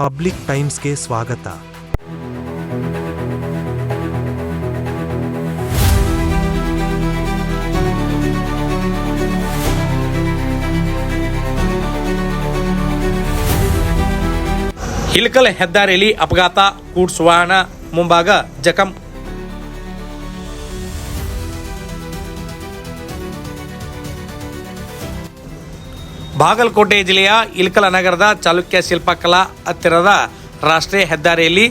Public ಟೈಮ್ಸ್ಗೆ ಸ್ವಾಗತ. ಹಿಲ್ಕಲ್ ಹೆದ್ದಾರಿಯಲ್ಲಿ ಅಪಘಾತ ಕೂಡ್ಸ್ ವಾಹನ ಮುಂಭಾಗ ಜಖಂ ಬಾಗಲಕೋಟೆ ಜಿಲ್ಲೆಯ ಇಲ್ಕಲ ನಗರದ ಚಾಲುಕ್ಯ ಶಿಲ್ಪಕಲಾ ಹತ್ತಿರದ ರಾಷ್ಟ್ರೀಯ ಹೆದ್ದಾರಿಯಲ್ಲಿ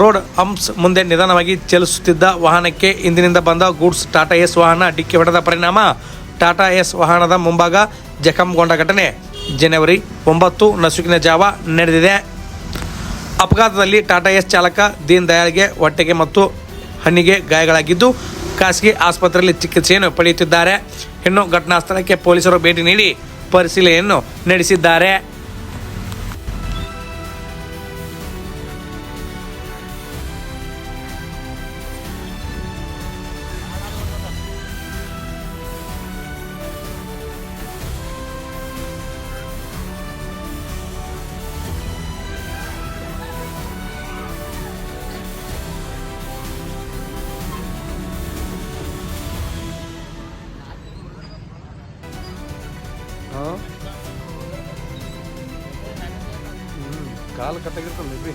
ರೋಡ್ ಹಂಪ್ಸ್ ಮುಂದೆ ನಿಧಾನವಾಗಿ ಚಲಿಸುತ್ತಿದ್ದ ವಾಹನಕ್ಕೆ ಇಂದಿನಿಂದ ಬಂದ ಗೂಡ್ಸ್ ಟಾಟಾ ಎಸ್ ವಾಹನ ಡಿಕ್ಕಿ ಹೊಡೆದ ಪರಿಣಾಮ. ಟಾಟಾ ಎಸ್ ವಾಹನದ ಮುಂಭಾಗ ಜಖಂಗೊಂಡ ಘಟನೆ. ಜನವರಿ ಒಂಬತ್ತು ನಸುಕಿನ ಜಾವ ನಡೆದಿದೆ. ಅಪಘಾತದಲ್ಲಿ ಟಾಟಾ ಎಸ್ ಚಾಲಕ ದೀನ್ ದಯಾಳ್ಗೆ ಹೊಟ್ಟೆಗೆ ಮತ್ತು ಹಣ್ಣಿಗೆ ಗಾಯಗಳಾಗಿದ್ದು, ಖಾಸಗಿ ಆಸ್ಪತ್ರೆಯಲ್ಲಿ ಚಿಕಿತ್ಸೆಯನ್ನು ಪಡೆಯುತ್ತಿದ್ದಾರೆ. ಇನ್ನು ಘಟನಾ ಸ್ಥಳಕ್ಕೆ ಪೊಲೀಸರು ಭೇಟಿ ನೀಡಿ ಪರಿಶೀಲನೆಯನ್ನು ನಡೆಸಿದ್ದಾರೆ. కాలు కట్టగిరుతుంది